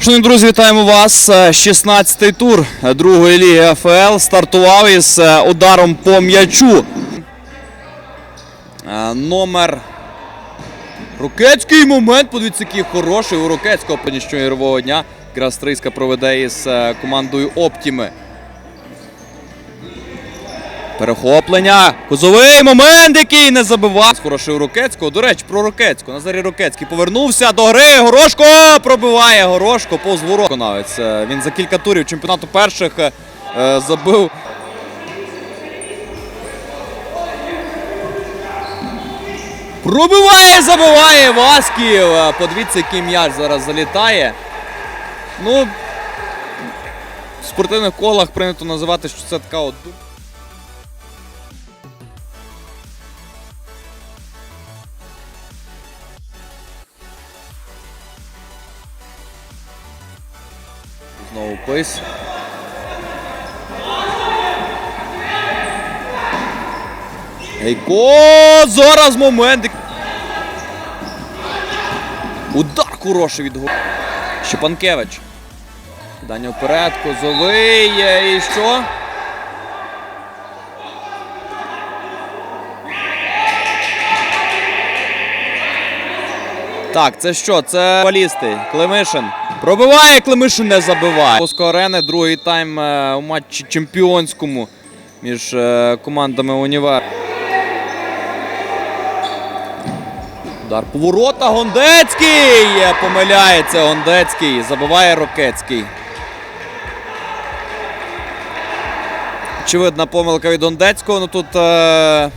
Шановні друзі, вітаємо вас. Е, 16-й тур другої ліги АФЛ стартував із е, ударом по м'ячу. Е, Номер. Рокецький момент. Подивіться, який хороший у Рокецького понічного ігрового дня. Якраз проведе із е, командою Оптіми. Перехоплення. Кузовий момент, який не забивав. Хороший у Рокецького. До речі, про Рокецького. Назарій Рокецький повернувся до гри. Горошко пробиває Горошко повз ворот. Виконавець. Е, Він за кілька турів чемпіонату перших е, забив. Пробиває, забиває Васків. Е, Подивіться, який м'яч зараз залітає. Ну, в спортивних колах прийнято називати, що це така от. Знову пис. Гейко! Зараз момент. Удар хороший від гол. Щепанкевич. Даня вперед, Козовий. І що? Так, це що? Це балісти. Климишин. Пробиває, Климишин не забиває. Пуско арени, другий тайм е, у матчі чемпіонському між е, командами Універ. Удар по ворота. Гондецький! Помиляється Гондецький. Забиває Рокецький. Очевидна помилка від Гондецького. Ну тут. Е...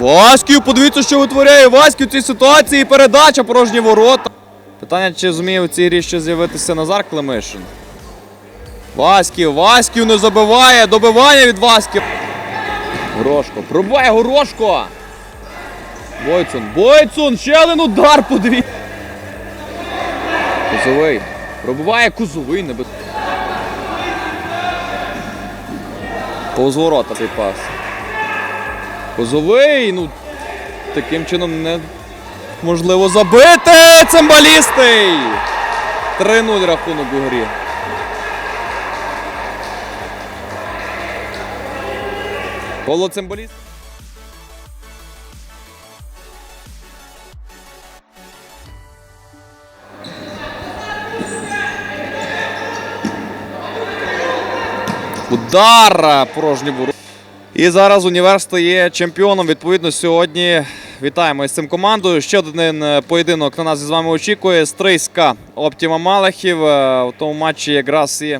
Васьків, подивіться, що витворяє Васьків в цій ситуації. Передача порожні ворота. Питання, чи зуміє в цій грі ще з'явитися Назар Климишин. Васьків, Васьків не забиває. Добивання від Васьків. Горошко. Пробиває Горошко. Бойцун. Бойцун. Ще один удар подивіться. Кузовий. Пробиває Кузовий. Не без... Повз ворота цей пас. Козовий, ну таким чином не можливо забити. Цимбалістий! 3-0 рахунок у грі. Павло Цимбаліст. Удар порожній ворот. І зараз універ стає чемпіоном. Відповідно, сьогодні вітаємо з цим командою. Ще один е, поєдинок на нас із вами очікує. Стрийська Оптіма Малахів. Е, У тому матчі якраз і